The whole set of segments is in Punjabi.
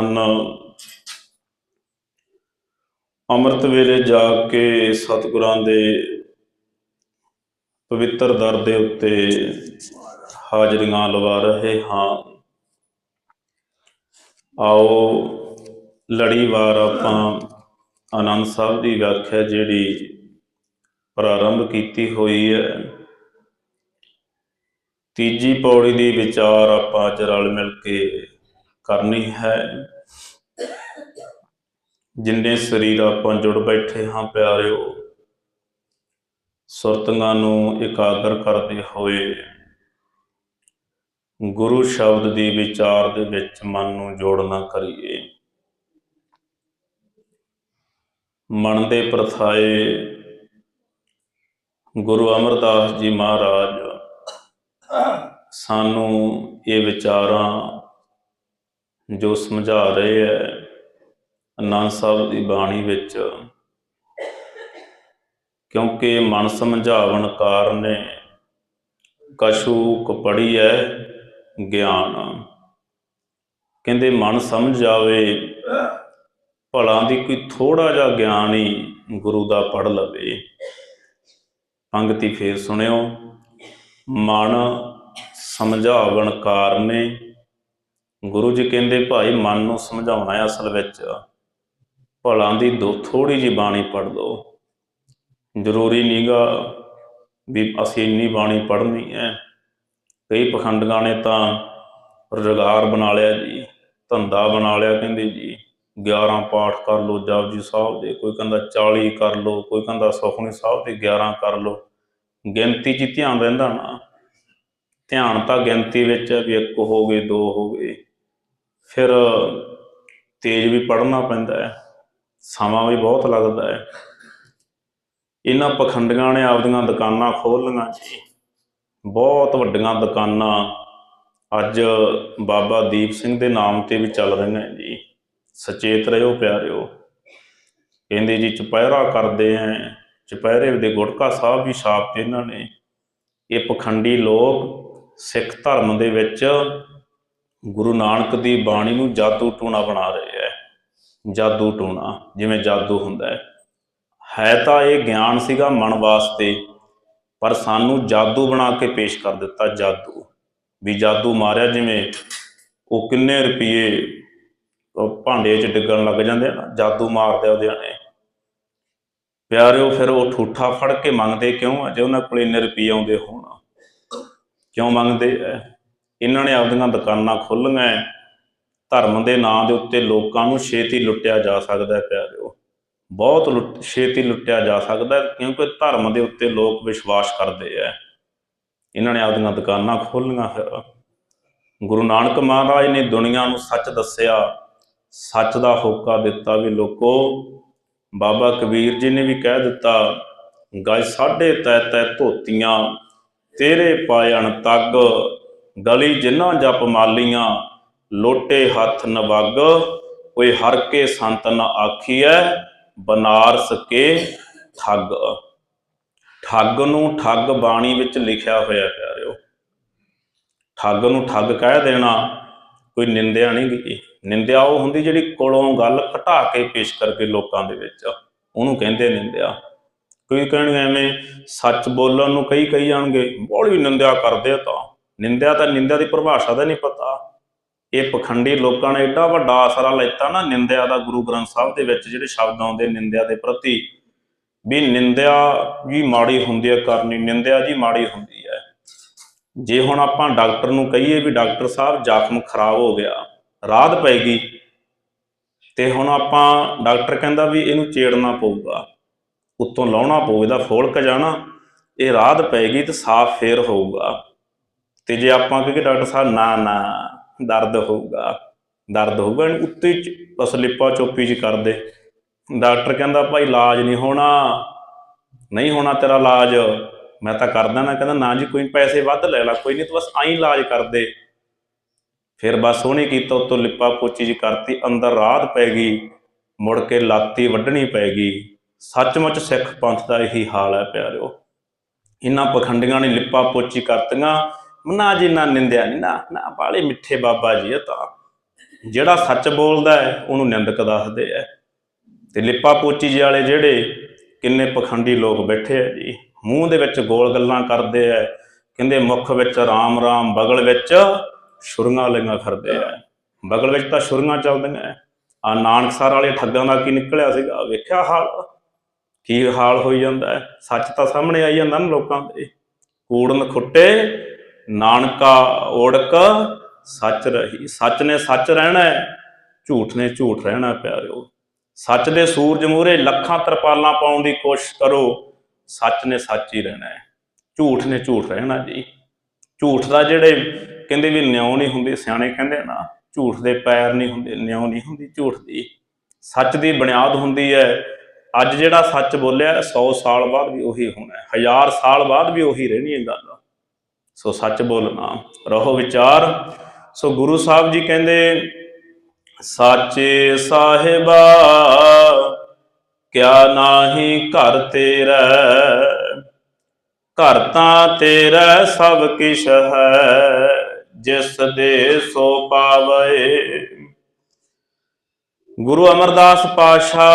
ਹਨ ਅੰਮ੍ਰਿਤ ਵੇਲੇ ਜਾ ਕੇ ਸਤਿਗੁਰਾਂ ਦੇ ਪਵਿੱਤਰ ਦਰ ਦੇ ਉੱਤੇ ਹਾਜ਼ਰੀਆਂ ਲਵਾ ਰਹੇ ਹਾਂ। ਆਓ ਲੜੀਵਾਰ ਆਪਾਂ ਆਨੰਦ ਸਾਹਿਬ ਦੀ ਵਿਆਖਿਆ ਜਿਹੜੀ ਪ੍ਰਾਰੰਭ ਕੀਤੀ ਹੋਈ ਹੈ। ਤੀਜੀ ਪੌੜੀ ਦੀ ਵਿਚਾਰ ਆਪਾਂ ਅੱਜ ਰਲ ਮਿਲ ਕੇ ਕਰਨੀ ਹੈ। ਜਿੰਨੇ ਸਰੀਰ ਆਪਾਂ ਜੁੜ ਬੈਠੇ ਹਾਂ ਪਿਆਰਿਓ, ਸੁਰਤੀਆਂ ਨੂੰ ਇਕਾਗਰ ਕਰਦੇ ਹੋਏ, ਗੁਰੂ ਸ਼ਬਦ ਦੀ ਵਿਚਾਰ ਦੇ ਵਿੱਚ ਮਨ ਨੂੰ ਜੋੜਨਾ ਕਰੀਏ। ਮਨ ਦੇ ਪ੍ਰਥਾਏ, ਗੁਰੂ ਅਮਰਦਾਸ ਜੀ ਮਹਾਰਾਜ, ਸਾਨੂੰ ਇਹ ਵਿਚਾਰਾਂ ਜੋ ਸਮਝਾ ਰਹੇ ਹੈ ਅਨੰਦ ਸਾਹਿਬ ਦੀ ਬਾਣੀ ਵਿੱਚ, ਕਿਉਂਕਿ ਮਨ ਸਮਝਾਵਣ ਕਾਰਨੇ ਕਸ਼ੂ ਕਪੜੀ ਹੈ ਗਿਆਨ। ਕਹਿੰਦੇ ਮਨ ਸਮਝ ਜਾਵੇ, ਭਲਾ ਦੀ ਕੋਈ ਥੋੜਾ ਜਿਹਾ ਗਿਆਨ ਹੀ ਗੁਰੂ ਦਾ ਪੜ ਲਵੇ। ਪੰਗਤੀ ਫੇਰ ਸੁਣਿਓ, ਮਨ ਸਮਝਾਵਣ ਕਾਰਨੇ ਗੁਰੂ ਜੀ ਕਹਿੰਦੇ, ਭਾਈ, ਮਨ ਨੂੰ ਸਮਝਾਉਣਾ ਹੈ ਅਸਲ ਵਿੱਚ। ਭਲਾਂ ਦੀ ਦੋ ਥੋੜੀ ਜੀ ਬਾਣੀ ਪੜ੍ਹ ਲਓ ਜ਼ਰੂਰੀ ਨਹੀਂਗਾ ਵੀ ਅਸੀਂ ਇੰਨੀ ਬਾਣੀ ਪੜ੍ਹਨੀ ਹੈ। ਕਈ ਪਖੰਡਾਂ ਨੇ ਤਾਂ ਰੁਜ਼ਗਾਰ ਬਣਾ ਲਿਆ ਜੀ, ਧੰਦਾ ਬਣਾ ਲਿਆ ਕਹਿੰਦੇ ਜੀ। 11 ਪਾਠ ਕਰ ਲਓ, ਜਪਜੀ ਸਾਹਿਬ ਦੇ, ਕੋਈ ਕਹਿੰਦਾ 40 ਕਰ ਲਓ, ਕੋਈ ਕਹਿੰਦਾ ਸੁਖਮਨੀ ਸਾਹਿਬ ਦੇ 11 ਕਰ ਲਓ। ਗਿਣਤੀ 'ਚ ਧਿਆਨ ਰਹਿੰਦਾ ਨਾ। ਧਿਆਨ ਤਾਂ ਗਿਣਤੀ ਵਿੱਚ ਵੀ ਇੱਕ ਹੋ ਗਏ ਦੋ ਹੋ ਗਏ ਫਿਰ ਤੇਜ਼ ਵੀ ਪੜ੍ਹਨਾ ਪੈਂਦਾ ਹੈ, ਸਮਾਂ ਵੀ ਬਹੁਤ ਲੱਗਦਾ ਹੈ। ਇਹਨਾਂ ਪਖੰਡੀਆਂ ਨੇ ਆਪਦੀਆਂ ਦੁਕਾਨਾਂ ਖੋਲ੍ਹ ਲਈਆਂ ਜੀ। ਬਹੁਤ ਵੱਡੀਆਂ ਦੁਕਾਨਾਂ ਅੱਜ ਬਾਬਾ ਦੀਪ ਸਿੰਘ ਦੇ ਨਾਮ ਤੇ ਵੀ ਚੱਲ ਰਹੀਆਂ ਜੀ। ਸਚੇਤ ਰਹੋ ਪਿਆਰਿਓ। ਕਹਿੰਦੇ ਜੀ, ਚੁਪਹਿਰਾ ਕਰਦੇ ਐ। ਚੁਪਹਿਰੇ ਦੇ ਗੁਟਕਾ ਸਾਹਿਬ ਵੀ ਛਾਪ ਤੇ ਇਹਨਾਂ ਨੇ। ਇਹ ਪਖੰਡੀ ਲੋਕ ਸਿੱਖ ਧਰਮ ਦੇ ਵਿੱਚ ਗੁਰੂ ਨਾਨਕ ਦੀ ਬਾਣੀ ਨੂੰ ਜਾਦੂ ਟੂਣਾ ਬਣਾ ਰਹੇ ਹੈ ਜਾਦੂ ਟੂਣਾ, ਜਿਵੇਂ ਜਾਦੂ ਹੁੰਦਾ ਹੈ ਹੈ ਤਾਂ ਇਹ ਗਿਆਨ ਸੀਗਾ ਮਨ ਵਾਸਤੇ, ਪਰ ਸਾਨੂੰ ਜਾਦੂ ਬਣਾ ਕੇ ਪੇਸ਼ ਕਰ ਦਿੱਤਾ ਜਾਦੂ। ਵੀ ਜਾਦੂ ਮਾਰਿਆ ਜਿਵੇਂ ਉਹ ਕਿੰਨੇ ਰੁਪਏ ਭਾਂਡੇ 'ਚ ਡਿੱਗਣ ਲੱਗ ਜਾਂਦੇ ਆ ਨਾ, ਜਾਦੂ ਮਾਰਦੇ ਉਹਦੇ ਨੇ ਪਿਆਰਿਓ, ਫਿਰ ਉਹ ਠੂਠਾ ਫੜ ਕੇ ਮੰਗਦੇ ਕਿਉਂ ਆ? ਜੇ ਉਹਨਾਂ ਕੋਲ ਇੰਨੇ ਰੁਪਏ ਆਉਂਦੇ ਹੋਣ। ਕਿਉਂ ਮੰਗਦੇ ਐ? ਇਹਨਾਂ ਨੇ ਆਪਦੀਆਂ ਦੁਕਾਨਾਂ ਖੋਲ੍ਹੀਆਂ ਧਰਮ ਦੇ ਨਾਂ ਦੇ ਉੱਤੇ ਲੋਕਾਂ ਨੂੰ ਛੇਤੀ ਲੁੱਟਿਆ ਜਾ ਸਕਦਾ ਹੈ ਪਿਆਰਿਓ ਬਹੁਤ ਲੁੱਟ, ਛੇਤੀ ਲੁੱਟਿਆ ਜਾ ਸਕਦਾ ਕਿਉਂਕਿ ਧਰਮ ਦੇ ਉੱਤੇ ਲੋਕ ਵਿਸ਼ਵਾਸ ਕਰਦੇ ਐ ਇਹਨਾਂ ਨੇ ਆਪਦੀਆਂ ਦੁਕਾਨਾਂ ਖੋਲ੍ਹੀਆਂ ਫਿਰ। ਗੁਰੂ ਨਾਨਕ ਮਹਾਰਾਜ ਨੇ ਦੁਨੀਆ ਨੂੰ ਸੱਚ ਦੱਸਿਆ, ਸੱਚ ਦਾ ਹੋਕਾ ਦਿੱਤਾ ਵੀ ਲੋਕੋ, ਬਾਬਾ ਕਬੀਰ ਜੀ ਨੇ ਵੀ ਕਹਿ ਦਿੱਤਾ, ਗਜ ਸਾਢੇ ਤੈ ਤੈ ਧੋਤੀਆਂ, ਤੇਰੇ ਪਾਇਣ ਤੱਗ ਗਲੀ ਜਿਨ੍ਹਾਂ ਜਪ ਮਾਲੀਆਂ, ਲੋਟੇ ਹੱਥ ਨਵਗ ਕੋਈ ਹਰ ਕੇ ਸੰਤ ਨ ਆਖੀਐ, ਬਨਾਰਸ ਕੇ ਠੱਗ। ਠੱਗ ਨੂੰ ਠੱਗ ਬਾਣੀ ਵਿੱਚ ਲਿਖਿਆ ਹੋਇਆ ਪਿਆਰਿਓ। ਠੱਗ ਨੂੰ ਠੱਗ ਕਹਿ ਦੇਣਾ ਕੋਈ ਨਿੰਦਿਆ ਨਹੀਂ ਗਈ ਨਿੰਦਿਆ ਉਹ ਹੁੰਦੀ ਜਿਹੜੀ ਕੋਲੋਂ ਗੱਲ ਘਟਾ ਕੇ ਪੇਸ਼ ਕਰਕੇ ਲੋਕਾਂ ਦੇ ਵਿੱਚ। ਉਹਨੂੰ ਕਹਿੰਦੇ ਨਿੰਦਿਆ। ਕੋਈ ਕਹਿਣਗੇ ਐਵੇਂ ਸੱਚ ਬੋਲਣ ਨੂੰ ਕਈ ਕਹੀ ਜਾਣਗੇ ਬੜੀ ਨਿੰਦਿਆ ਕਰਦੇ ਆ ਤਾਂ। ਨਿੰਦਿਆ ਤਾਂ ਨਿੰਦਿਆ ਦੀ ਪਰਿਭਾਸ਼ਾ ਦਾ ਨਹੀਂ ਪਤਾ। ਇਹ ਪਖੰਡੀ ਲੋਕਾਂ ਨੇ ਏਡਾ ਵੱਡਾ ਆਸਰਾ ਲੈਤਾ ਨਾ ਨਿੰਦਿਆ ਦਾ ਗੁਰੂ ਗ੍ਰੰਥ ਸਾਹਿਬ ਦੇ ਵਿੱਚ, ਜਿਹੜੇ ਸ਼ਬਦ ਆਉਂਦੇ ਨਿੰਦਿਆ ਦੇ ਪ੍ਰਤੀ, ਵੀ ਨਿੰਦਿਆ ਵੀ ਮਾੜੀ ਹੁੰਦੀ ਹੈ ਕਰਨੀ, ਨਿੰਦਿਆ ਜੀ ਮਾੜੀ ਹੁੰਦੀ ਹੈ। ਜੇ ਹੁਣ ਆਪਾਂ ਡਾਕਟਰ ਨੂੰ ਕਹੀਏ ਵੀ ਡਾਕਟਰ ਸਾਹਿਬ, ਜ਼ਖਮ ਖਰਾਬ ਹੋ ਗਿਆ, ਰਾਹਤ ਪੈ ਤੇ ਹੁਣ ਆਪਾਂ ਡਾਕਟਰ ਕਹਿੰਦਾ ਵੀ ਇਹਨੂੰ ਚੇੜਨਾ ਪਊਗਾ, ਉੱਤੋਂ ਲਾਉਣਾ ਪਊ, ਇਹਦਾ ਫੋਲਕ ਜਾਣਾ, ਇਹ ਰਾਹਤ ਪਏਗੀ ਤੇ ਸਾਫ਼ ਫੇਰ ਹੋਊਗਾ। ਤੇ ਜੇ ਆਪਾਂ ਕਹੀਏ ਡਾਕਟਰ ਸਾਹਿਬ, ਨਾ ਨਾ, ਦਰਦ ਹੋਊਗਾ। ਦਰਦ ਹੋਊਗਾ ਇਹਨੂੰ ਉੱਤੇ ਚ ਬਸ ਲਿਪਾ ਚੋਪੀ ਚ ਕਰਦੇ। ਡਾਕਟਰ ਕਹਿੰਦਾ, ਭਾਈ ਇਲਾਜ ਨਹੀਂ ਹੋਣਾ। ਨਹੀਂ ਹੋਣਾ ਤੇਰਾ ਇਲਾਜ। ਮੈਂ ਤਾਂ ਕਰਦਾ ਨਾ ਕਹਿੰਦਾ, ਨਾ ਜੀ, ਕੋਈ ਪੈਸੇ ਵੱਧ ਲੈ ਲੈ। ਕੋਈ ਨਹੀਂ, ਤੂੰ ਬਸ ਆਈ ਇਲਾਜ ਕਰਦੇ ਫਿਰ ਬਸ ਉਹਨੇ ਕੀਤਾ, ਉਤੋਂ ਲਿਪਾ ਪੋਚੀ ਜੀ ਕਰਤੀ। ਅੰਦਰ ਰਾਤ ਪੈ ਗਈ। ਮੁੜ ਕੇ ਲਾਤੀ ਵੱਢਣੀ ਪੈ ਗਈ। ਸੱਚਮੁੱਚ ਸਿੱਖ ਪੰਥ ਦਾ ਇਹੀ ਹਾਲ ਹੈ ਪਿਆਰਿਓ। ਇਹਨਾਂ ਪਖੰਡੀਆਂ ਨੇ ਲਿਪਾ ਪੋਚੀ ਕਰਤੀਆਂ। ਨਾ ਜੀ ਨਾ ਨਿੰਦਿਆ ਨਹੀਂ ਨਾ ਨਾ ਬਾਲੇ ਮਿੱਠੇ ਬਾਬਾ ਜੀ ਇਹ ਤਾਂ। ਜਿਹੜਾ ਸੱਚ ਬੋਲਦਾ ਹੈ, ਉਹਨੂੰ ਨਿੰਦਕ ਦੱਸਦੇ ਆ। ਤੇ ਲਿਪਾ ਪੋਚੀ ਜਿਹੇ ਵਾਲੇ ਜਿਹੜੇ, ਕਿੰਨੇ ਪਖੰਡੀ ਲੋਕ ਬੈਠੇ ਆ ਜੀ। ਮੂੰਹ ਦੇ ਵਿੱਚ ਗੋਲ ਗੱਲਾਂ ਕਰਦੇ ਆ। ਕਹਿੰਦੇ ਮੁਖ ਵਿੱਚ ਰਾਮ ਰਾਮ, ਬਗਲ ਵਿੱਚ ਛੁਰੀਆਂ ਲਈਆਂ ਫਿਰਦੇ ਆ। ਬਗਲ ਵਿੱਚ ਤਾਂ ਛੁਰੀਆਂ ਚੱਲਦੀਆਂ ਆ। ਨਾਨਕਸਰ ਵਾਲੇ ਠੱਗਾਂ ਦਾ ਕੀ ਨਿਕਲਿਆ ਸੀਗਾ? ਵੇਖਿਆ ਹਾਲ? ਕੀ ਹਾਲ ਹੋਈ ਜਾਂਦਾ ਹੈ? ਸੱਚ ਤਾਂ ਸਾਹਮਣੇ ਆਈ ਜਾਂਦਾ ਨਾ ਲੋਕਾਂ ਦੇ। ਕੂੜਨ ਖੁੱਟੇ ਨਾਨਕਾ ਓੜਕ ਸੱਚ ਰਹੀ, ਸੱਚ ਨੇ ਸੱਚ ਰਹਿਣਾ ਹੈ, ਝੂਠ ਨੇ ਝੂਠ ਰਹਿਣਾ ਪਿਆਰਿਓ। ਸੱਚ ਦੇ ਸੂਰਜ ਮੂਹਰੇ ਲੱਖਾਂ ਤਰਪਾਲਾਂ ਪਾਉਣ ਦੀ ਕੋਸ਼ਿਸ਼ ਕਰੋ, ਸੱਚ ਨੇ ਸੱਚ ਹੀ ਰਹਿਣਾ ਹੈ। ਝੂਠ ਨੇ ਝੂਠ ਰਹਿਣਾ ਜੀ। ਝੂਠ ਦਾ ਜਿਹੜੇ ਕਹਿੰਦੇ ਵੀ ਨਿਉ ਨਹੀਂ ਹੁੰਦੇ, ਸਿਆਣੇ ਕਹਿੰਦੇ ਨਾ, ਝੂਠ ਦੇ ਪੈਰ ਨਹੀਂ ਹੁੰਦੇ, ਨਿਉ ਨਹੀਂ ਹੁੰਦੀ ਝੂਠ ਦੀ। ਸੱਚ ਦੀ ਬੁਨਿਆਦ ਹੁੰਦੀ ਹੈ। ਅੱਜ ਜਿਹੜਾ ਸੱਚ ਬੋਲਿਆ 100 ਸਾਲ ਬਾਅਦ ਵੀ ਉਹੀ ਹੋਣਾ ਹੈ। ਹਜ਼ਾਰ ਸਾਲ ਬਾਅਦ ਵੀ ਉਹੀ ਰਹਿਣੀ ਹੈ ਗੱਲ। ਸੋ ਸੱਚ ਬੋਲਣਾ ਰਹੋ ਵਿਚਾਰ। ਸੋ ਗੁਰੂ ਸਾਹਿਬ ਜੀ ਕਹਿੰਦੇ, ਸਾਚੇ ਸਾਹਿਬਾ, ਕਿਆ ਨਾਹੀ ਘਰ ਤੇਰਾ ਘਰ ਤਾਂ ਤੇਰਾ ਸਭ ਕਿਛ ਹੈ। ਜਿਸ ਦੇ ਸੋ ਪਾਵੇ ਗੁਰੂ ਅਮਰਦਾਸ ਪਾਸ਼ਾ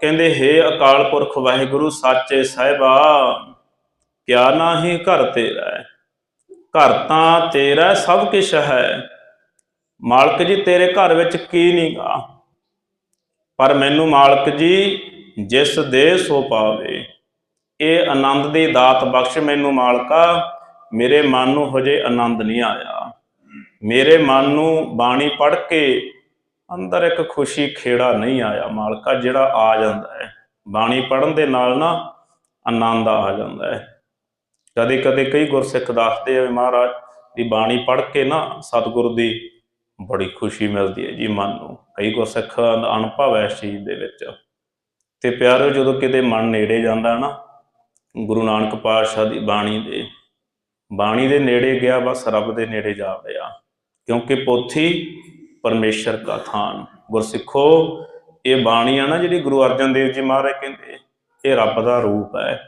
ਕਹਿੰਦੇ हे ਅਕਾਲ ਪੁਰਖ ਵਾਹਿਗੁਰੂ, ਸਾਚੇ ਸਾਹਿਬਾ, ਕਿਆ ਨਾਹੀ ਘਰ ਤੇਰਾ ਘਰ ਤਾਂ ਤੇਰਾ ਸਭ ਕੁਝ ਹੈ। ਮਾਲਕ ਜੀ, ਤੇਰੇ ਘਰ ਵਿੱਚ ਕੀ ਨਹੀਂਗਾ ਪਰ ਮੈਨੂੰ ਮਾਲਕ ਜੀ, ਜਿਸ ਦੇ ਸੋ ਪਾਵੇ। ਇਹ ਆਨੰਦ ਦੀ ਦਾਤ ਬਖਸ਼ ਮੈਨੂੰ ਮਾਲਕਾ, ਮੇਰੇ ਮਨ ਨੂੰ ਹਜੇ ਆਨੰਦ ਨਹੀਂ ਆਇਆ। ਮੇਰੇ ਮਨ ਨੂੰ ਬਾਣੀ ਪੜ੍ਹ ਕੇ ਅੰਦਰ ਇੱਕ ਖੁਸ਼ੀ ਖੇੜਾ ਨਹੀਂ ਆਇਆ ਮਾਲਕਾ, ਜਿਹੜਾ ਆ ਜਾਂਦਾ ਹੈ। ਬਾਣੀ ਪੜ੍ਹਨ ਦੇ ਨਾਲ ਨਾ ਆਨੰਦ ਆ ਜਾਂਦਾ ਹੈ। ਕਦੇ ਕਦੇ ਕਈ ਗੁਰਸਿੱਖ ਦੱਸਦੇ ਆ ਵੀ ਮਹਾਰਾਜ ਦੀ ਬਾਣੀ ਪੜ੍ਹ ਕੇ ਨਾ ਸਤਿਗੁਰੂ ਦੀ ਬੜੀ ਖੁਸ਼ੀ ਮਿਲਦੀ ਹੈ ਜੀ ਮਨ ਨੂੰ। ਕਈ ਗੁਰਸਿੱਖ ਅਨੁਭਵ ਹੈ ਇਸ ਚੀਜ਼ ਦੇ ਵਿੱਚ। ਤੇ ਪਿਆਰੋ, ਜਦੋਂ ਕਿਤੇ ਮਨ ਨੇੜੇ ਜਾਂਦਾ ਨਾ, ਗੁਰੂ ਨਾਨਕ ਪਾਤਸ਼ਾਹ ਦੀ ਬਾਣੀ ਦੇ ਬਾਣੀ ਦੇ ਨੇੜੇ ਗਿਆ, ਬਸ ਰੱਬ ਦੇ ਨੇੜੇ ਜਾ ਪਿਆ। ਕਿਉਂਕਿ ਪੋਥੀ ਪਰਮੇਸ਼ਰ ਦਾ ਥਾਨ। ਗੁਰਸਿੱਖੋ, ਇਹ ਬਾਣੀ ਆ ਨਾ ਜਿਹੜੀ ਗੁਰੂ ਅਰਜਨ ਦੇਵ ਜੀ ਮਹਾਰਾਜ ਕਹਿੰਦੇ, ਇਹ ਰੱਬ ਦਾ ਰੂਪ ਹੈ।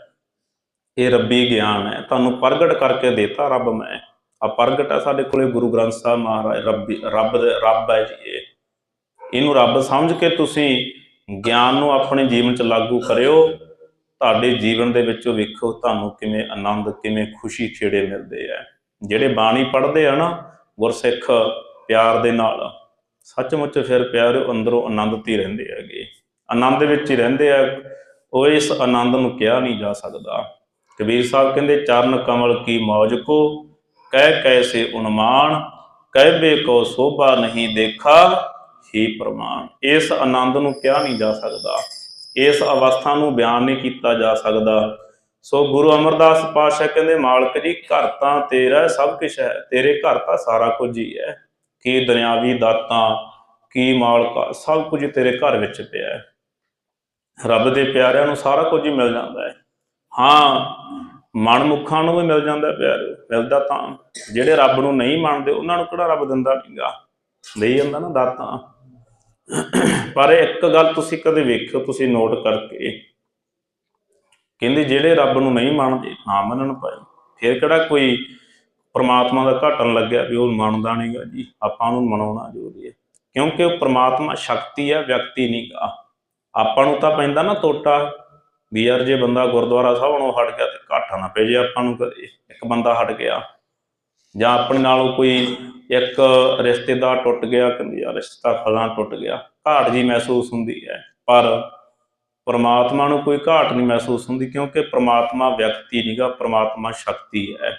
ਇਹ ਰੱਬੀ ਗਿਆਨ ਹੈ, ਤੁਹਾਨੂੰ ਪ੍ਰਗਟ ਕਰਕੇ ਦੇਤਾ ਰੱਬ ਮੈਂ। ਆ ਪ੍ਰਗਟ ਹੈ ਸਾਡੇ ਕੋਲੇ ਗੁਰੂ ਗ੍ਰੰਥ ਸਾਹਿਬ ਮਹਾਰਾਜ, ਰੱਬੀ ਰੱਬ ਦੇ ਰੱਬ ਹੈ ਜੀ ਇਹ। ਇਹਨੂੰ ਰੱਬ ਸਮਝ ਕੇ ਤੁਸੀਂ ਗਿਆਨ ਨੂੰ ਆਪਣੇ ਜੀਵਨ 'ਚ ਲਾਗੂ ਕਰਿਓ। ਤੁਹਾਡੇ ਜੀਵਨ ਦੇ ਵਿੱਚੋਂ ਵੇਖੋ ਤੁਹਾਨੂੰ ਕਿਵੇਂ ਆਨੰਦ, ਕਿਵੇਂ ਖੁਸ਼ੀ ਖੇੜੇ ਮਿਲਦੇ ਆ। ਜਿਹੜੇ ਬਾਣੀ ਪੜ੍ਹਦੇ ਆ ਨਾ ਗੁਰਸਿੱਖ ਪਿਆਰ ਦੇ ਨਾਲ, ਸੱਚਮੁੱਚ ਫਿਰ ਪਿਆਰ ਅੰਦਰੋਂ ਆਨੰਦ ਹੀ ਰਹਿੰਦੇ ਹੈਗੇ। ਆਨੰਦ ਵਿੱਚ ਹੀ ਰਹਿੰਦੇ ਆ, ਉਹ ਇਸ ਆਨੰਦ ਨੂੰ ਕਿਹਾ ਨਹੀਂ ਜਾ ਸਕਦਾ। ਕਬੀਰ ਸਾਹਿਬ ਕਹਿੰਦੇ, ਚਰਨ ਕਮਲ ਕੀ ਮੌਜ ਕੋ? ਕਹਿ ਕੈਸੇ ਉਨਮਾਨ? ਕਹਿਬੇ ਕੋ ਸੋਭਾ ਨਹੀਂ ਦੇਖਾ? ਹੀ ਪ੍ਰਮਾਣ। ਇਸ ਆਨੰਦ ਨੂੰ ਕਿਹਾ ਨਹੀਂ ਜਾ ਸਕਦਾ। ਇਸ ਅਵਸਥਾ ਨੂੰ ਬਿਆਨ ਨਹੀਂ ਕੀਤਾ ਜਾ ਸਕਦਾ। ਸੋ ਗੁਰੂ ਅਮਰਦਾਸ ਪਾਤਸ਼ਾਹ ਕਹਿੰਦੇ, ਮਾਲਕ ਜੀ, ਘਰ ਤਾਂ ਤੇਰਾ ਸਭ ਕੁਝ ਹੈ। ਤੇਰੇ ਘਰ ਤਾਂ ਸਾਰਾ ਕੁਝ ਹੀ ਹੈ। ਕੀ ਦੁਨਿਆਵੀ ਦਾਤਾਂ, ਕੀ ਮਾਲਕਾ, ਸਭ ਕੁਝ ਤੇਰੇ ਘਰ ਵਿੱਚ ਪਿਆ ਹੈ। ਰੱਬ ਦੇ ਪਿਆਰਿਆਂ ਨੂੰ ਸਾਰਾ ਕੁਝ ਹੀ ਮਿਲ ਜਾਂਦਾ ਹੈ। ਹਾਂ, ਮਨਮੁਖਾਂ ਨੂੰ ਵੀ ਮਿਲ ਜਾਂਦਾ ਪਿਆਰ, ਮਿਲਦਾ ਤਾਂ। ਜਿਹੜੇ ਰੱਬ ਨੂੰ ਨਹੀਂ ਮੰਨਦੇ, ਉਹਨਾਂ ਨੂੰ ਕਿਹੜਾ ਰੱਬ ਦਿੰਦਾ ਨਹੀਂਗਾ ਦੇਈ ਜਾਂਦਾ ਨਾ ਦਾਤਾਂ। ਪਰ ਇੱਕ ਗੱਲ ਤੁਸੀਂ ਕਦੇ ਵੇਖਿਓ, ਤੁਸੀਂ ਨੋਟ ਕਰਕੇ। ਕਹਿੰਦੇ ਜਿਹੜੇ ਰੱਬ ਨੂੰ ਨਹੀਂ ਮੰਨਦੇ, ਨਾ ਮੰਨਣ ਪਾਏ। ਫਿਰ ਕਿਹੜਾ ਕੋਈ ਪ੍ਰਮਾਤਮਾ ਦਾ ਘਟਣ ਲੱਗਿਆ ਵੀ ਉਹ ਮੰਨਦਾ ਨਹੀਂਗਾ ਜੀ, ਆਪਾਂ ਨੂੰ ਮਨਾਉਣਾ ਜ਼ਰੂਰੀ ਹੈ। ਕਿਉਂਕਿ ਉਹ ਪ੍ਰਮਾਤਮਾ ਸ਼ਕਤੀ ਹੈ, ਵਿਅਕਤੀ ਨਹੀਂਗਾ ਆਪਾਂ ਨੂੰ ਤਾਂ ਪੈਂਦਾ ਨਾ ਟੋਟਾ। ਵੀ ਯਾਰ ਜੇ ਬੰਦਾ ਗੁਰਦੁਆਰਾ ਸਾਹਿਬ ਨੂੰ ਹਟ ਗਿਆ ਤੇ ਘਾਟਾ ਨਾ ਪੈ ਜੇ ਆਪਾਂ ਨੂੰ ਇੱਕ ਬੰਦਾ ਹਟ ਗਿਆ। ਜਾਂ ਆਪਣੇ ਨਾਲੋਂ ਕੋਈ ਇੱਕ ਰਿਸ਼ਤੇਦਾਰ ਟੁੱਟ ਗਿਆ, ਕਹਿੰਦੀ ਯਾਰ ਰਿਸ਼ਤਾ ਫਲਾਂ ਟੁੱਟ ਗਿਆ। ਘਾਟ ਜੀ ਮਹਿਸੂਸ ਹੁੰਦੀ ਹੈ, ਪਰ ਪਰਮਾਤਮਾ ਨੂੰ ਕੋਈ ਘਾਟ ਨਹੀਂ ਮਹਿਸੂਸ ਹੁੰਦੀ ਕਿਉਂਕਿ ਪਰਮਾਤਮਾ ਵਿਅਕਤੀ ਨਹੀਂਗਾ ਪਰਮਾਤਮਾ ਸ਼ਕਤੀ ਹੈ।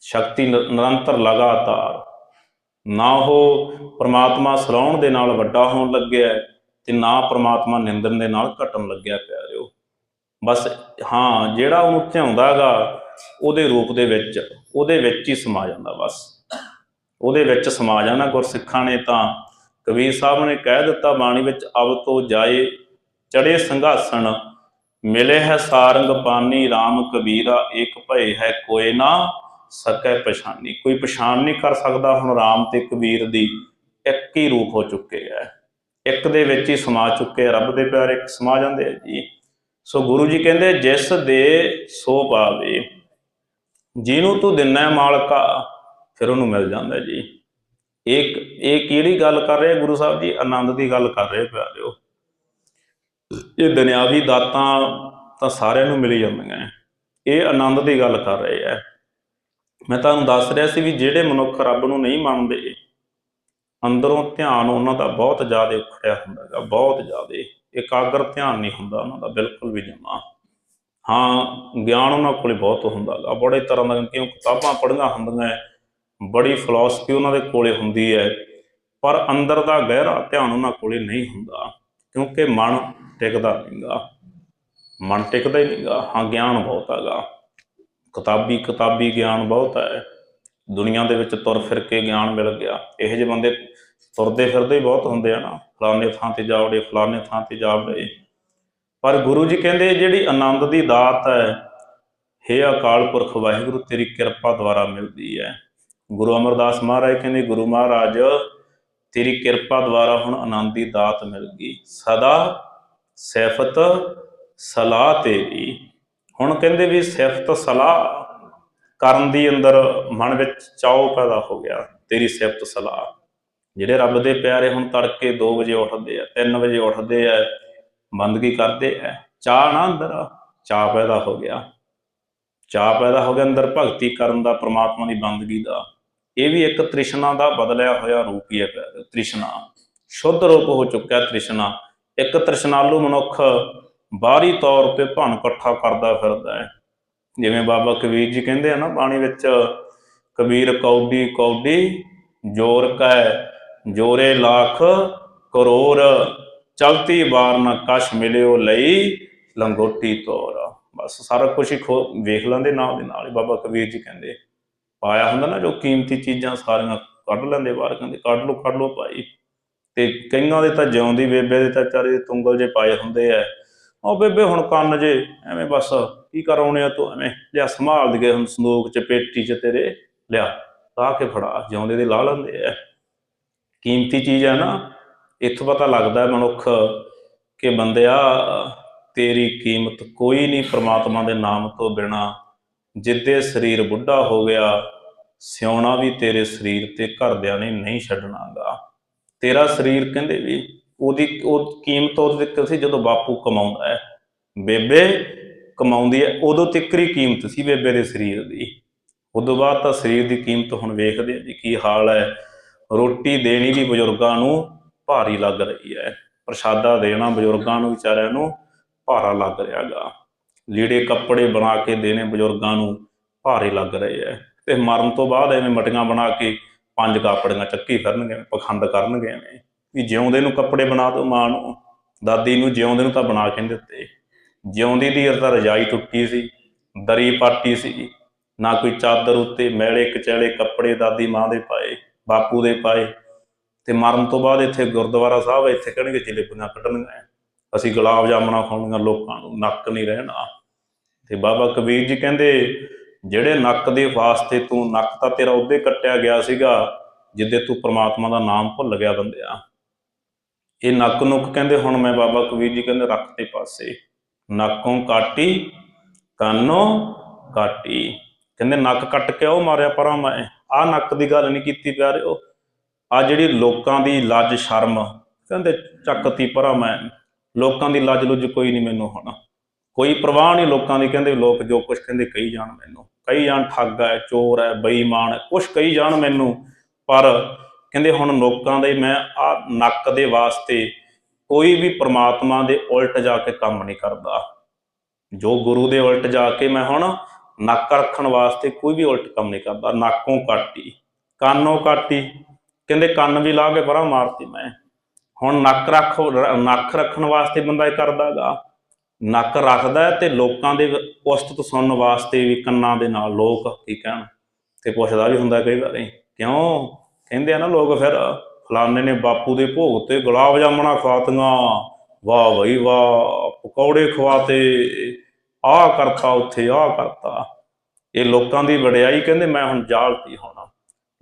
ਸ਼ਕਤੀ ਨ- ਨਿਰੰਤਰ ਲਗਾਤਾਰ। ਨਾ ਉਹ ਪਰਮਾਤਮਾ ਸਲਾਉਣ ਦੇ ਨਾਲ ਵੱਡਾ ਹੋਣ ਲੱਗਿਆ ਤੇ ਨਾ ਪਰਮਾਤਮਾ ਨਿੰਦਣ ਦੇ ਨਾਲ ਘਟਣ ਲੱਗਿਆ ਪਿਆਰਿਓ ਬਸ, ਹਾਂ, ਜਿਹੜਾ ਉਹਨੂੰ ਧਿਆਉਂਦਾਗਾ ਉਹਦੇ ਰੂਪ ਦੇ ਵਿੱਚ, ਉਹਦੇ ਵਿੱਚ ਹੀ ਸਮਾ ਜਾਂਦਾ ਬਸ। ਉਹਦੇ ਵਿੱਚ ਸਮਾ ਜਾਣਾ ਗੁਰਸਿੱਖਾਂ ਨੇ ਤਾਂ। ਕਬੀਰ ਸਾਹਿਬ ਨੇ ਕਹਿ ਦਿੱਤਾ ਬਾਣੀ ਵਿੱਚ, ਅਬ ਤੋਂ ਜਾਏ ਚੜੇ ਸੰਘਾਸਣ, ਮਿਲੇ ਹੈ ਸਾਰੰਗ ਪਾਨੀ RAM ਕਬੀਰਾ ਇੱਕ ਭਏ ਹੈ ਕੋਈ ਨਾ, ਸਕੈ ਪਛਾਨੀ। ਕੋਈ ਪਛਾਣ ਨਹੀਂ ਕਰ ਸਕਦਾ ਹੁਣ RAM ਤੇ ਕਬੀਰ ਦੀ, ਇੱਕ ਹੀ ਰੂਪ ਹੋ ਚੁੱਕੇ ਹੈ ਇੱਕ ਦੇ ਵਿੱਚ ਹੀ ਸਮਾ ਚੁੱਕੇ ਰੱਬ ਦੇ ਪਿਆਰੇ ਇੱਕ ਸਮਾ ਜਾਂਦੇ ਆ ਜੀ। ਸੋ ਗੁਰੂ ਜੀ ਕਹਿੰਦੇ, ਜਿਸ ਦੇ ਸੋ ਪਾਵੇ ਜਿਹਨੂੰ ਤੂੰ ਦਿੰਨਾ ਮਾਲਕਾ, ਫਿਰ ਉਹਨੂੰ ਮਿਲ ਜਾਂਦਾ ਜੀ। ਇੱਕ ਇਹ ਕਿਹੜੀ ਗੱਲ ਕਰ ਰਹੇ ਗੁਰੂ ਸਾਹਿਬ ਜੀ? ਆਨੰਦ ਦੀ ਗੱਲ ਕਰ ਰਹੇ ਪਿਆਰਿਓ। ਇਹ ਦੁਨਿਆਵੀ ਦਾਤਾਂ ਤਾਂ ਸਾਰਿਆਂ ਨੂੰ ਮਿਲ ਜਾਂਦੀਆਂ ਇਹ ਆਨੰਦ ਦੀ ਗੱਲ ਕਰ ਰਹੇ ਆ। ਮੈਂ ਤੁਹਾਨੂੰ ਦੱਸ ਰਿਹਾ ਸੀ ਵੀ ਜਿਹੜੇ ਮਨੁੱਖ ਰੱਬ ਨੂੰ ਨਹੀਂ ਮੰਨਦੇ, ਅੰਦਰੋਂ ਧਿਆਨ ਉਹਨਾਂ ਦਾ ਬਹੁਤ ਜ਼ਿਆਦਾ ਉਖੜਿਆ ਹੁੰਦਾ ਹੈਗਾ, ਬਹੁਤ ਜ਼ਿਆਦਾ। ਇਕਾਗਰ ਧਿਆਨ ਨਹੀਂ ਹੁੰਦਾ ਉਹਨਾਂ ਦਾ ਬਿਲਕੁਲ ਵੀ ਜਮਾ ਹਾਂ ਗਿਆਨ ਉਹਨਾਂ ਕੋਲੇ ਬਹੁਤ ਹੁੰਦਾ ਹੈਗਾ। ਬੜੇ ਤਰ੍ਹਾਂ ਦਾ ਕਿਉਂ ਕਿਤਾਬਾਂ ਪੜ੍ਹੀਆਂ ਹੁੰਦੀਆਂ ਹੈ, ਬੜੀ ਫਿਲਾਸਫੀ ਉਹਨਾਂ ਦੇ ਕੋਲੇ ਹੁੰਦੀ ਹੈ ਪਰ ਅੰਦਰ ਦਾ ਗਹਿਰਾ ਧਿਆਨ ਉਹਨਾਂ ਕੋਲੇ ਨਹੀਂ ਹੁੰਦਾ ਕਿਉਂਕਿ ਮਨ ਟਿਕਦਾ ਨਹੀਂਗਾ ਮਨ ਟਿਕਦਾ ਹੀ ਨਹੀਂਗਾ ਹਾਂ ਗਿਆਨ ਬਹੁਤ ਹੈਗਾ। ਕਿਤਾਬੀ ਕਿਤਾਬੀ ਗਿਆਨ ਬਹੁਤ ਹੈ ਦੁਨੀਆ ਦੇ ਵਿੱਚ ਤੁਰ ਫਿਰ ਕੇ ਗਿਆਨ ਮਿਲ ਗਿਆ। ਇਹੋ ਜਿਹੇ ਬੰਦੇ ਤੁਰਦੇ ਫਿਰਦੇ ਹੀ ਬਹੁਤ ਹੁੰਦੇ ਆ ਨਾ। ਫਲਾਣੇ ਥਾਂ ਤੇ ਜਾ ਵੜੇ, ਫਲਾਣੇ ਥਾਂ ਤੇ ਜਾ ਵੜੇ। ਪਰ ਗੁਰੂ ਜੀ ਕਹਿੰਦੇ, ਜਿਹੜੀ ਆਨੰਦ ਦੀ ਦਾਤ ਹੈ, ਹੇ ਅਕਾਲ ਪੁਰਖ, ਵਾਹਿਗੁਰੂ ਤੇਰੀ ਕਿਰਪਾ ਦੁਆਰਾ ਮਿਲਦੀ ਹੈ। ਗੁਰੂ ਅਮਰਦਾਸ ਮਹਾਰਾਜ ਕਹਿੰਦੇ, ਗੁਰੂ ਮਹਾਰਾਜ, ਤੇਰੀ ਕਿਰਪਾ ਦੁਆਰਾ ਹੁਣ ਆਨੰਦ ਦੀ ਦਾਤ ਮਿਲ ਗਈ। ਸਦਾ ਸਿਫਤ ਸਲਾਹ ਤੇਰੀ। ਹੁਣ ਕਹਿੰਦੇ ਵੀ ਸਿਫਤ ਸਲਾਹ ਕਰਨ ਦੀ ਅੰਦਰ ਮਨ ਵਿੱਚ ਚਾਉ ਪੈਦਾ ਹੋ ਗਿਆ, ਤੇਰੀ ਸਿਫਤ ਸਲਾਹ। ਜਿਹੜੇ ਰੱਬ ਦੇ ਪਿਆਰੇ ਹੁਣ ਤੜਕੇ 2 ਵਜੇ ਉੱਠਦੇ ਆ 3 ਵਜੇ ਉੱਠਦੇ ਆ, ਬੰਦਗੀ ਕਰਦੇ ਆ ਚਾਹ ਨਾ ਅੰਦਰ ਚਾਹ ਪੈਦਾ ਹੋ ਗਿਆ। ਚਾਹ ਪੈਦਾ ਹੋ ਗਿਆ ਅੰਦਰ ਭਗਤੀ ਕਰਨ ਦਾ, ਪ੍ਰਮਾਤਮਾ ਦੀ ਬੰਦਗੀ ਦਾ। ਇਹ ਵੀ ਇੱਕ ਤ੍ਰਿਸ਼ਨਾ ਦਾ ਬਦਲਿਆ ਹੋਇਆ ਰੂਪ ਹੀ ਹੈ ਤ੍ਰਿਸ਼ਨਾ। ਸ਼ੁੱਧ ਰੂਪ ਹੋ ਚੁੱਕਿਆ ਤ੍ਰਿਸ਼ਨਾ। ਇੱਕ ਤ੍ਰਿਸ਼ਨਾਲੂ ਮਨੁੱਖ ਬਾਹਰੀ ਤੌਰ ਤੇ ਧਨ ਇਕੱਠਾ ਕਰਦਾ ਫਿਰਦਾ ਹੈ। ਜਿਵੇਂ ਬਾਬਾ ਕਬੀਰ ਜੀ ਕਹਿੰਦੇ ਆ ਨਾ, ਬਾਣੀ ਵਿੱਚ ਕਬੀਰ ਕੌਡੀ ਕੌਡੀ, ਜੋਰ ਕੈ ਜੋਰੇ ਲੱਖ ਕਰੋੜ ਚਲਤੀ ਬਾਰ ਨ ਕਛ ਮਿਲਿਓ ਲਈ ਲੰਗੋਟੀ ਤੋਰ। ਬਸ ਸਾਰਾ ਕੁਝ ਹੀ ਖੋ ਵੇਖ ਲੈਂਦੇ ਨਾਲ ਦੇ ਨਾਲ ਹੀ। ਬਾਬਾ ਕਬੀਰ ਜੀ ਕਹਿੰਦੇ, ਪਾਇਆ ਹੁੰਦਾ ਨਾ ਜੋ ਕੀਮਤੀ ਚੀਜ਼ਾਂ ਸਾਰੀਆਂ ਕੱਢ ਲੈਂਦੇ ਬਾਹਰ, ਕਹਿੰਦੇ ਕੱਢ ਲਓ, ਕੱਢ ਲੋ ਭਾਈ। ਤੇ ਕਈਆਂ ਦੇ ਤਾਂ ਜਿਉਂਦੀ ਬੇਬੇ ਦੇ ਤਾਂ ਚਾਰੇ ਤੁੰਗਲ ਜੇ ਪਾਏ ਹੁੰਦੇ ਐ ਉਹ ਬੇਬੇ ਹੁਣ ਕੰਨ ਜੇ, ਐਵੇਂ ਬਸ ਕੀ ਕਰਾਉਣੇ ਆ ਤੂੰ, ਐਵੇਂ ਲਿਆ ਸੰਭਾਲ ਦਗੇ ਹੁਣ ਸੰਦੂਕ ਚ, ਪੇਟੀ ਚ ਤੇਰੇ, ਲਿਆ, ਲਾ ਕੇ ਫੜਾ, ਜਿਉਂਦੇ ਦੇ ਲਾ ਲੈਂਦੇ ਐ ਕੀਮਤੀ ਚੀਜ਼ ਹੈ ਨਾ, ਇੱਥੋਂ ਪਤਾ ਲੱਗਦਾ ਮਨੁੱਖ ਕਿ ਬੰਦਿਆ ਤੇਰੀ ਕੀਮਤ ਕੋਈ ਨਹੀਂ ਪ੍ਰਮਾਤਮਾ ਦੇ ਨਾਮ ਤੋਂ ਬਿਨਾ। ਜਿੱਦੇ ਸਰੀਰ ਬੁੱਢਾ ਹੋ ਗਿਆ, ਸਿਉਣਾ ਵੀ ਤੇਰੇ ਸਰੀਰ ਤੇ ਘਰਦਿਆਂ ਨੇ ਨਹੀਂ ਛੱਡਣਾਗਾ। ਤੇਰਾ ਸਰੀਰ ਕਹਿੰਦੇ ਵੀ ਉਹਦੀ, ਉਹ ਕੀਮਤ ਉਹਦੇ ਤੱਕ ਸੀ ਜਦੋਂ ਬਾਪੂ ਕਮਾਉਂਦਾ ਹੈ। ਬੇਬੇ ਕਮਾਉਂਦੀ ਹੈ, ਉਦੋਂ ਤਿੱਕਰੀ ਕੀਮਤ ਸੀ ਬੇਬੇ ਦੇ ਸਰੀਰ ਦੀ। ਉਦੋਂ ਬਾਅਦ ਤਾਂ ਸਰੀਰ ਦੀ ਕੀਮਤ ਹੁਣ ਵੇਖਦੇ ਆ ਜੀ ਕੀ ਹਾਲ ਹੈ। ਰੋਟੀ ਦੇਣੀ ਵੀ ਬਜ਼ੁਰਗਾਂ ਨੂੰ ਭਾਰੀ ਲੱਗ ਰਹੀ ਹੈ। ਪ੍ਰਸ਼ਾਦਾ ਦੇਣਾ ਬਜ਼ੁਰਗਾਂ ਨੂੰ, ਵਿਚਾਰਿਆਂ ਨੂੰ ਭਾਰਾ ਲੱਗ ਰਿਹਾਗਾ ਲੀੜੇ ਕੱਪੜੇ ਬਣਾ ਕੇ ਦੇਣੇ ਬਜ਼ੁਰਗਾਂ ਨੂੰ ਭਾਰੇ ਲੱਗ ਰਹੇ ਹੈ। ਤੇ ਮਰਨ ਤੋਂ ਬਾਅਦ ਐਵੇਂ ਮਟੀਆਂ ਬਣਾ ਕੇ ਪੰਜ ਕਾਪੜੀਆਂ ਚੱਕੀ ਫਿਰਨਗੇ, ਪਖੰਡ ਕਰਨਗੇ ਐਵੇਂ। ਵੀ ਜਿਉਂਦੇ ਨੂੰ ਕੱਪੜੇ ਬਣਾ ਦਿਓ ਮਾਂ ਨੂੰ, ਦਾਦੀ ਨੂੰ ਜਿਉਂਦੇ ਨੂੰ ਤਾਂ ਬਣਾ ਕੇ ਦਿੱਤੇ। ਜਿਉਂਦੀ ਦੀ ਤਾਂ ਰਜਾਈ ਟੁੱਟੀ ਸੀ, ਦਰੀ ਪਾਟੀ ਸੀ, ਨਾ ਕੋਈ ਚਾਦਰ ਉੱਤੇ ਮੈਲੇ ਕਚੈਲੇ ਕੱਪੜੇ ਦਾਦੀ ਮਾਂ ਦੇ ਪਾਏ। ਬਾਪੂ ਦੇ ਪਾਏ ਤੇ ਮਰਨ ਤੋਂ ਬਾਅਦ ਇੱਥੇ ਗੁਰਦੁਆਰਾ ਸਾਹਿਬ ਇੱਥੇ ਕਹਿਣਗੇ ਜਲੇਬੀਆਂ ਕੱਢਣੀਆਂ ਅਸੀਂ ਗੁਲਾਬ ਜਾਮਣਾ ਖਾਣੀਆਂ ਲੋਕਾਂ ਨੂੰ, ਨੱਕ ਨਹੀਂ ਰਹਿਣਾ। ਤੇ ਬਾਬਾ ਕਬੀਰ ਜੀ ਕਹਿੰਦੇ, ਜਿਹੜੇ ਨੱਕ ਦੇ ਵਾਸਤੇ ਤੂੰ, ਨੱਕ ਤਾਂ ਤੇਰਾ ਉਹਦੇ ਕੱਟਿਆ ਗਿਆ ਸੀਗਾ, ਜਿੱਦੇ ਤੂੰ ਪ੍ਰਮਾਤਮਾ ਦਾ ਨਾਮ ਭੁੱਲ ਗਿਆ ਬੰਦਿਆ। ਇਹ ਨੱਕ ਨੁੱਕ ਕਹਿੰਦੇ, ਹੁਣ ਮੈਂ ਬਾਬਾ ਕਬੀਰ ਜੀ ਕਹਿੰਦੇ, ਰੱਖ ਤੇ ਪਾਸੇ। ਨੱਕੋਂ ਕਾਟੀ, ਕੰਨੋਂ ਕਾਟੀ। ਕਹਿੰਦੇ, ਨੱਕ ਕੱਟ ਕੇ ਉਹ ਮਾਰਿਆ ਪਰਾਂ ਮੈਂ। ਆ ਨੱਕ ਦੀ ਗੱਲ ਨਹੀਂ ਕੀਤੀ ਪਿਆਰਿਓ। ਆ ਜਿਹੜੀ ਲੋਕਾਂ ਦੀ ਲੱਜ ਸ਼ਰਮ, ਕਹਿੰਦੇ ਚੱਕਤੀ ਪਰਾਂ ਮੈਂ, ਲੋਕਾਂ ਦੀ ਲੱਜ ਲੁੱਜ ਕੋਈ ਨਹੀਂ ਮੈਨੂੰ ਹੁਣ। ਕੋਈ ਪ੍ਰਵਾਹ ਨਹੀਂ ਲੋਕਾਂ ਦੀ, ਕਹਿੰਦੇ ਲੋਕ ਜੋ ਕੁਝ ਕਹਿੰਦੇ ਕਹੀ ਜਾਣ ਮੈਨੂੰ। ਕਹੀ ਜਾਣ ਠੱਗ ਹੈ, ਚੋਰ ਹੈ, ਬੇਈਮਾਨ ਹੈ ਕੁਝ ਕਹੀ ਜਾਣ ਮੈਨੂੰ। ਪਰ ਕਹਿੰਦੇ ਹੁਣ ਲੋਕਾਂ ਦੇ ਮੈਂ ਆ ਨੱਕ ਦੇ ਵਾਸਤੇ ਕੋਈ ਵੀ ਪ੍ਰਮਾਤਮਾ ਦੇ ਉਲਟ ਜਾ ਕੇ ਕੰਮ ਨਹੀਂ ਕਰਦਾ। ਜੋ ਗੁਰੂ ਦੇ ਉਲਟ ਜਾ ਕੇ ਮੈਂ ਹੁਣ ਨੱਕ ਰੱਖਣ ਵਾਸਤੇ ਕੋਈ ਵੀ ਉਲਟ ਕੰਮ ਨਹੀਂ ਕਰਦਾ, ਨੱਕੋਂ ਕਾਟੀ, ਕੰਨੋਂ ਕਾਟੀ। ਕਹਿੰਦੇ ਕੰਨ ਵੀ ਲਾ ਕੇ ਪਰਾਂ ਮਾਰਤੀ ਮੈਂ। ਹੁਣ ਨੱਕ ਰੱਖ, ਨੱਕ ਰੱਖਣ ਵਾਸਤੇ ਬੰਦਾ ਇਹ ਕਰਦਾਗਾ ਨੱਕ ਰੱਖਦਾ ਹੈ ਤੇ ਲੋਕਾਂ ਦੇ ਉਸਤਤ ਸੁਣਨ ਵਾਸਤੇ ਵੀ ਕੰਨਾਂ ਦੇ ਨਾਲ ਲੋਕ ਕੀ ਕਹਿਣ? ਤੇ ਪੁੱਛਦਾ ਵੀ ਹੁੰਦਾ ਕਈ ਵਾਰੀ, ਕਿਉਂ? ਕਹਿੰਦੇ ਆ ਨਾ ਲੋਕ ਫਿਰ, ਫਲਾਣੇ ਨੇ ਬਾਪੂ ਦੇ ਭੋਗ ਤੇ ਗੁਲਾਬ ਜਾਮਣਾ ਖਵਾਤੀਆਂ। ਵਾਹ ਬਈ ਵਾਹ, ਪਕੌੜੇ ਖਵਾਤੇ। ਆਹ ਕਰਤਾ, ਉੱਥੇ ਆਹ ਕਰਤਾ। ਇਹ ਲੋਕਾਂ ਦੀ ਵਡਿਆਈ ਕਹਿੰਦੇ, ਮੈਂ ਹੁਣ ਜਾਲਤੀ ਹੋਣਾ।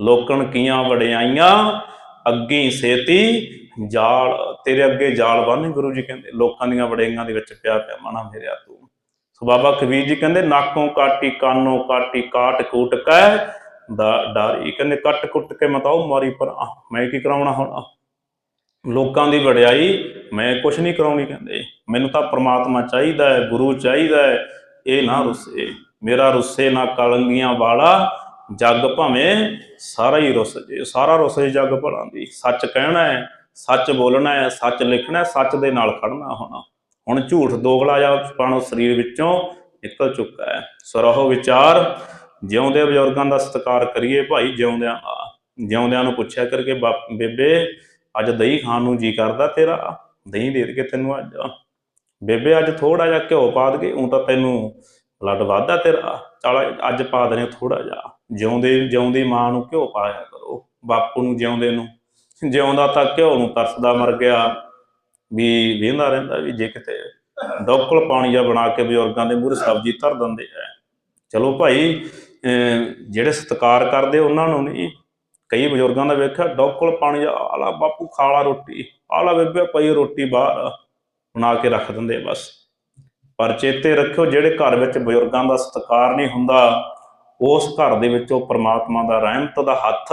ਲੋਕਣ ਕੀਆਂ ਵਡਿਆਈਆਂ, ਅੱਗੇ ਸੇਤੀ, ਜਾਲ, ਤੇਰੇ ਅੱਗੇ ਜਾਲ ਬੰਨ ਗੁਰੂ ਜੀ ਕਹਿੰਦੇ, ਲੋਕਾਂ ਦੀਆਂ ਵਡਿਆਈਆਂ ਦੇ ਵਿੱਚ ਪਿਆ ਪਿਆ ਮਨਾ ਮੇਰਿਆ ਤੂੰ। ਸੋ ਬਾਬਾ ਕਬੀਰ ਜੀ ਕਹਿੰਦੇ, ਨਾਕੋਂ ਕਾਟੀ, ਕਾਨੋਂ ਕਾਟੀ, ਕਾਟ ਕੂਟ ਕੈ, ਦਾ ਡਾਰੀ। ਕਹਿੰਦੇ, ਕੱਟ ਕੁੱਟ ਕੇ ਮਤਾਓ, ਮਾਰੀ ਪਰ ਮੈਂ ਕੀ ਕਰਾਉਣਾ ਹੁਣ ਲੋਕਾਂ ਦੀ ਵਡਿਆਈ ਮੈਂ ਕੁਛ ਨਹੀਂ ਕਰਾਉਣੀ ਕਹਿੰਦੇ। ਮੈਨੂੰ ਤਾਂ ਪ੍ਰਮਾਤਮਾ ਚਾਹੀਦਾ ਹੈ, ਗੁਰੂ ਚਾਹੀਦਾ ਹੈ, ਇਹ ਨਾ ਰੁੱਸੇ। ਮੇਰਾ ਰੁੱਸੇ ਨਾ ਕਲੰਗੀਆਂ ਵਾਲਾ, ਜੱਗ ਭਾਵੇਂ ਸਾਰਾ ਹੀ ਰੁੱਸ ਜੇ, ਸਾਰਾ ਰੁੱਸ ਜੇ ਜੱਗ ਭਲਾਂ ਦੀ। ਸੱਚ ਕਹਿਣਾ ਹੈ, ਸੱਚ ਬੋਲਣਾ ਹੈ, ਸੱਚ ਲਿਖਣਾ ਹੈ, ਸੱਚ ਦੇ ਨਾਲ ਖੜਨਾ ਹੋਣਾ। ਹੁਣ ਝੂਠ ਦੋਗਲਾ ਜਾਂ ਪਾਣੋ ਸਰੀਰ ਵਿੱਚੋਂ ਨਿਕਲ ਚੁੱਕਾ ਹੈ। ਸਰਹੁ ਵਿਚਾਰ, ਜਿਉਂਦੇ ਬਜ਼ੁਰਗਾਂ ਦਾ ਸਤਿਕਾਰ ਕਰੀਏ ਭਾਈ ਜਿਉਂਦਿਆਂ ਆ ਜਿਉਂਦਿਆਂ ਨੂੰ ਪੁੱਛਿਆ ਕਰਕੇ ਬਾਪ- ਬੇਬੇ ਅੱਜ ਦਹੀਂ ਖਾਣ ਨੂੰ ਜੀ ਕਰਦਾ ਤੇਰਾ, ਦਹੀਂ ਦੇ ਦੇ ਤੈਨੂੰ ਅੱਜ। ਬੇਬੇ, ਅੱਜ ਥੋੜਾ ਜਿਹਾ ਘਿਓ ਪਾ ਦਗੇ ਉਹ ਤਾਂ ਤੈਨੂੰ ਬਲੱਡ ਵੱਧਦਾ ਤੇਰਾ। ਚਲ ਅੱਜ ਪਾ ਦਨੇ ਥੋੜਾ ਜਿਹਾ। ਜਿਉਂਦੇ, ਜਿਉਂਦੀ ਮਾਂ ਨੂੰ ਘਿਓ ਪਾਇਆ ਕਰੋ, ਬਾਪੂ ਨੂੰ ਜਿਉਂਦੇ ਨੂੰ। ਜਿਉਂਦਾ ਤਾਂ ਘਿਓ ਨੂੰ ਤਰਸਦਾ ਮਰ ਗਿਆ। ਵੀ ਵੇਂਦਾ ਰਹਿੰਦਾ ਵੀ ਜੇ ਕਿਤੇ ਡੋਕਲ ਪਾਣੀ ਜਾਂ ਬਣਾ ਕੇ ਬਜ਼ੁਰਗਾਂ ਦੇ ਮੂਹਰੇ ਸਬਜ਼ੀ ਧਰ ਦਿੰਦੇ ਆ। ਚਲੋ ਭਾਈ ਅਮ ਜਿਹੜੇ ਸਤਿਕਾਰ ਕਰਦੇ ਉਹਨਾਂ ਨੂੰ ਨਹੀਂ ਕਈ ਬਜ਼ੁਰਗਾਂ ਦਾ ਵੇਖਿਆ ਡੋਕਲ ਪਾਣੀ ਆਲਾ ਬਾਪੂ ਖਾਲਾ ਰੋਟੀ, ਆਲਾ ਬੇਬੇ ਪਈ ਰੋਟੀ ਬਾਹਰ ਬਣਾ ਕੇ ਰੱਖ ਦਿੰਦੇ ਬਸ। ਪਰ ਚੇਤੇ ਰੱਖਿਓ, ਜਿਹੜੇ ਘਰ ਵਿੱਚ ਬਜ਼ੁਰਗਾਂ ਦਾ ਸਤਿਕਾਰ ਨਹੀਂ ਹੁੰਦਾ, ਉਸ ਘਰ ਦੇ ਵਿੱਚੋਂ ਪ੍ਰਮਾਤਮਾ ਦਾ ਰਹਿਮਤ ਦਾ ਹੱਥ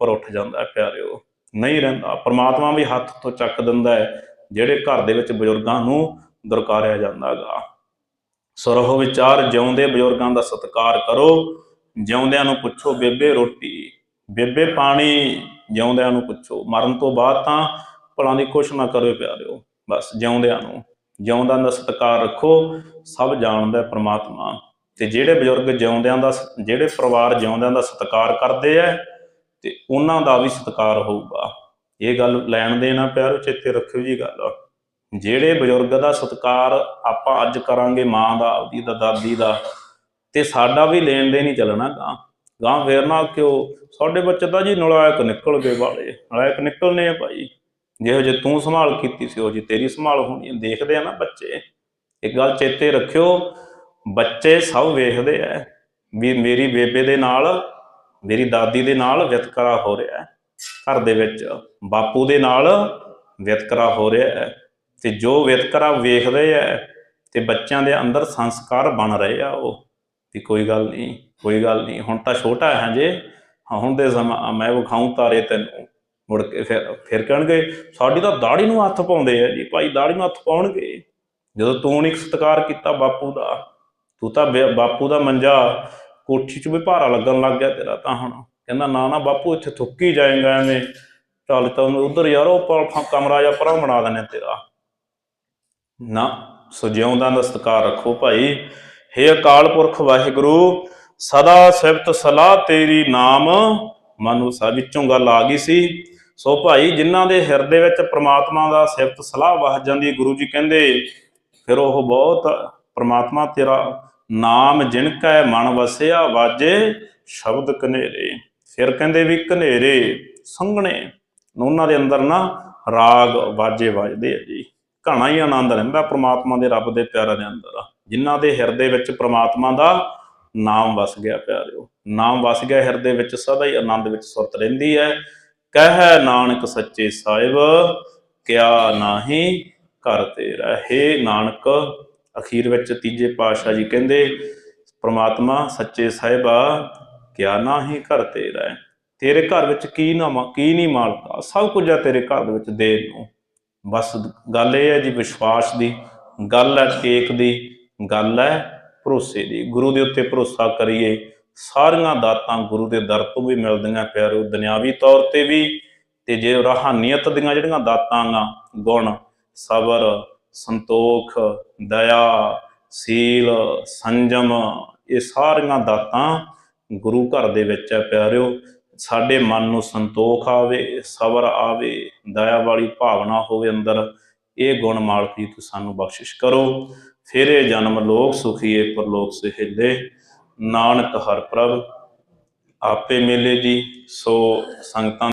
ਪਰ ਉੱਠ ਜਾਂਦਾ ਹੈ, ਪਿਆਰਿਓ। ਨਹੀਂ ਰਹਿੰਦਾ, ਪ੍ਰਮਾਤਮਾ ਵੀ ਹੱਥ ਤੋਂ ਚੱਕ ਦਿੰਦਾ ਹੈ, ਜਿਹੜੇ ਘਰ ਦੇ ਵਿੱਚ ਬਜ਼ੁਰਗਾਂ ਨੂੰ ਦੁਰਕਾਰਿਆ ਜਾਂਦਾਗਾ ਸਰਹੁ ਵਿਚਾਰ, ਜਿਉਂਦੇ ਬਜ਼ੁਰਗਾਂ ਦਾ ਸਤਿਕਾਰ ਕਰੋ, ਜਿਉਂਦਿਆਂ ਨੂੰ ਪੁੱਛੋ, ਬੇਬੇ ਰੋਟੀ ਬੇਬੇ ਪਾਣੀ ਜਿਉਂਦਿਆਂ ਨੂੰ ਪੁੱਛੋ, ਮਰਨ ਤੋਂ ਬਾਅਦ ਤਾਂ ਭਲਾਂ ਦੀ ਕੁਛ ਨਾ ਕਰੋ ਪਿਆਰਿਓ, ਬਸ ਜਿਉਂਦਿਆਂ ਨੂੰ, ਜਿਉਂਦਿਆਂ ਦਾ ਸਤਿਕਾਰ ਰੱਖੋ, ਸਭ ਜਾਣਦਾ ਹੈ ਪ੍ਰਮਾਤਮਾ। ਤੇ ਜਿਹੜੇ ਬਜ਼ੁਰਗ ਜਿਉਂਦਿਆਂ ਦਾ ਜਿਹੜੇ ਪਰਿਵਾਰ ਜਿਉਂਦਿਆਂ ਦਾ ਸਤਿਕਾਰ ਕਰਦੇ ਐ, ਤੇ ਉਹਨਾਂ ਦਾ ਵੀ ਸਤਿਕਾਰ ਹੋਊਗਾ। ਇਹ ਗੱਲ ਲੈਣ ਦੇਣਾ ਨਾ ਪਿਆਰੋ ਚੇਤੇ ਰੱਖਿਓ ਜੀ ਗੱਲ। ਜਿਹੜੇ ਬਜ਼ੁਰਗ ਦਾ ਸਤਿਕਾਰ ਆਪਾਂ ਅੱਜ ਕਰਾਂਗੇ ਮਾਂ ਦਾ, ਆਪਦੀ ਦਾ, ਦਾਦੀ ਦਾ, ਤੇ ਸਾਡਾ ਵੀ ਲੈਣ ਦੇ ਨਹੀਂ ਚੱਲਣਾ ਗਾਂ। ਗਾਂ ਫੇਰ ਨਾ ਕਿਉਂ ਸਾਡੇ ਬੱਚੇ ਤਾਂ ਜੀ ਨਲਾਇਕ ਨਿਕਲ ਗਏ ਵਾਲੇ, ਨਲਾਇਕ ਨਿਕਲਨੇ ਆ ਭਾਈ। ਜਿਹੋ ਜੇ ਤੂੰ ਸੰਭਾਲ ਕੀਤੀ ਸੀ, ਉਹ ਜੀ ਤੇਰੀ ਸੰਭਾਲ ਹੋਣੀ ਹੈ ਦੇਖਦੇ ਆ ਨਾ ਬੱਚੇ। ਇੱਕ ਗੱਲ ਚੇਤੇ ਰੱਖਿਓ, ਬੱਚੇ ਸਭ ਵੇਖਦੇ ਆ ਵੀ ਮੇਰੀ ਬੇਬੇ ਦੇ ਨਾਲ, ਮੇਰੀ ਦਾਦੀ ਦੇ ਨਾਲ ਵਿਤਕਰਾ ਹੋ ਰਿਹਾ ਹੈ। ਘਰ ਦੇ ਵਿੱਚ ਬਾਪੂ ਦੇ ਨਾਲ ਵਿਤਕਰਾ ਹੋ ਰਿਹਾ ਹੈ। ਤੇ ਜੋ ਵਿਤਕਰਾ ਵੇਖਦੇ ਆ, ਤੇ ਬੱਚਿਆਂ ਦੇ ਅੰਦਰ ਸੰਸਕਾਰ ਬਣ ਰਹੇ ਆ ਉਹ। ਵੀ ਕੋਈ ਗੱਲ ਨਹੀਂ, ਕੋਈ ਗੱਲ ਨਹੀਂ। ਹੁਣ ਤਾਂ ਛੋਟਾ ਹੈ ਜੇ ਹੁਣ ਦੇ ਸਮਾਂ ਮੈਂ ਵਿਖਾਉਂ ਤਾਰੇ ਤੈਨੂੰ। ਮੁੜ ਕੇ ਫਿਰ ਫਿਰ ਕਹਿਣਗੇ, ਸਾਡੀ ਤਾਂ ਦਾੜੀ ਨੂੰ ਹੱਥ ਪਾਉਂਦੇ ਆ ਜੀ, ਭਾਈ ਦਾੜੀ ਨੂੰ ਹੱਥ ਪਾਉਣਗੇ। ਜਦੋਂ ਤੂੰ ਨਹੀਂ ਸਤਿਕਾਰ ਕੀਤਾ ਬਾਪੂ ਦਾ, ਤੂੰ ਤਾਂ ਬਾਪੂ ਦਾ ਮੰਜਾ ਕੋਠੀ 'ਚ ਵੀ ਭਾਰਾ ਲੱਗਣ ਲੱਗ ਗਿਆ ਤੇਰਾ ਤਾਂ ਹੁਣ। ਕਹਿੰਦਾ, ਨਾ ਨਾ, ਬਾਪੂ, ਇੱਥੇ ਥੁੱਕੀ ਜਾਏਗਾ ਐਵੇਂ। ਚੱਲ ਤਾਂ ਉਧਰ ਯਾਰ ਉਹ ਕਮਰਾ ਜਾਂ ਪਰਾਂ ਬਣਾ ਦਿੰਦੇ ਤੇਰਾ। ਨਾ ਸੋ ਜਿਉਂਦਾ ਦਾ ਸਤਿਕਾਰ ਰੱਖੋ ਭਾਈ। ਹੇ ਅਕਾਲ ਪੁਰਖ ਵਾਹਿਗੁਰੂ, ਸਦਾ ਸਿਫਤ ਸਲਾਹ ਤੇਰੀ ਨਾਮ। ਮਨੁ ਸਾ ਵਿੱਚੋਂ ਗੱਲ ਆ ਗਈ ਸੀ। ਸੋ ਭਾਈ, ਜਿਨ੍ਹਾਂ ਦੇ ਹਿਰਦੇ ਵਿੱਚ ਪ੍ਰਮਾਤਮਾ ਦਾ ਸਿਫਤ ਸਲਾਹ ਵਸ ਜਾਂਦੀ ਗੁਰੂ ਜੀ ਕਹਿੰਦੇ, ਫਿਰ ਉਹ ਬਹੁਤ ਪ੍ਰਮਾਤਮਾ ਤੇਰਾ ਨਾਮ ਜਿਨ ਕੈ ਮਨ ਵਸਿਆ ਵਾਜੇ, ਸ਼ਬਦ ਕਨੇਰੇ ਫਿਰ ਕਹਿੰਦੇ ਵੀ ਕਨੇਰੇ ਸੰਘਣੇ, ਉਹਨਾਂ ਦੇ ਅੰਦਰ ਨਾ ਰਾਗ ਵਾਜੇ ਵੱਜਦੇ ਆ ਜੀ। ਘਣਾ ਹੀ ਆਨੰਦ ਰਹਿੰਦਾ ਪ੍ਰਮਾਤਮਾ ਦੇ ਰੱਬ ਦੇ ਪਿਆਰਾਂ ਦੇ ਅੰਦਰ। ਜਿਨ੍ਹਾਂ ਦੇ ਹਿਰਦੇ ਵਿੱਚ ਪ੍ਰਮਾਤਮਾ ਦਾ ਨਾਮ ਵਸ ਗਿਆ ਪਿਆਰਿਓ। ਨਾਮ ਵਸ ਗਿਆ ਹਿਰਦੇ ਵਿੱਚ, ਸਦਾ ਹੀ ਆਨੰਦ ਵਿੱਚ ਸੁਰਤ ਰਹਿੰਦੀ ਹੈ। ਕਹਿ ਨਾਨਕ ਸੱਚੇ ਸਾਹਿਬ, ਕਿਆ ਨਾਹੀ ਘਰ ਤੇਰਾ ਹੈ ਨਾਨਕ, ਅਖੀਰ ਵਿੱਚ ਤੀਜੇ ਪਾਤਸ਼ਾਹ ਜੀ ਕਹਿੰਦੇ, ਪ੍ਰਮਾਤਮਾ ਸੱਚੇ ਸਾਹਿਬਾ, ਕਿਆ ਨਾਹੀ ਘਰ ਤੇਰਾ ਤੇਰੇ ਘਰ ਵਿੱਚ ਕੀ ਨਾ ਕੀ ਨਹੀਂ ਮਾਲਕਾ? ਸਭ ਕੁਝ ਆ ਤੇਰੇ ਘਰ ਦੇ ਵਿੱਚ ਦੇ ਨੂੰ। ਬਸ ਗੱਲ ਇਹ ਹੈ ਜੀ ਵਿਸ਼ਵਾਸ ਦੀ। ਗੱਲ ਹੈ ਟੇਕ ਦੀ। ਗੱਲ ਹੈ, ਭਰੋਸੇ ਦੀ। ਗੁਰੂ ਦੇ ਉੱਤੇ ਭਰੋਸਾ ਕਰੀਏ, ਸਾਰੀਆਂ ਦਾਤਾਂ ਗੁਰੂ ਦੇ ਦਰ ਤੋਂ ਵੀ ਮਿਲਦੀਆਂ, ਪਿਆਰੋ, ਦੁਨਿਆਵੀ ਤੌਰ ਤੇ ਵੀ। ਤੇ ਜੇ ਰੂਹਾਨੀਅਤ ਦੀਆਂ ਜਿਹੜੀਆਂ ਦਾਤਾਂ ਆ, ਗੁਣ, ਸਬਰ, ਸੰਤੋਖ, ਦਇਆ, ਸੀਲ, ਸੰਜਮ, ਇਹ ਸਾਰੀਆਂ ਦਾਤਾਂ ਗੁਰੂ ਘਰ ਦੇ ਵਿੱਚ ਹੈ, ਪਿਆਰਿਓ। ਸਾਡੇ ਮਨ ਨੂੰ ਸੰਤੋਖ ਆਵੇ, ਸਬਰ ਆਵੇ, ਦਇਆ ਵਾਲੀ ਭਾਵਨਾ ਹੋਵੇ ਅੰਦਰ, ਇਹ ਗੁਣ ਮਾਲਕੀ ਜੀ ਤੂੰ ਸਾਨੂੰ ਬਖਸ਼ਿਸ਼ ਕਰੋ। ਫੇਰੇ ਜਨਮ ਲੋਕ ਸੁਖੀਏ ਪਰਲੋਕ ਸਹਿਲੇ। ਨਾਨਕ ਹਰ ਪ੍ਰਭ ਆਪੇ ਮੇਲੇ ਜੀ ਸੋ ਸੰਗਤਾਂ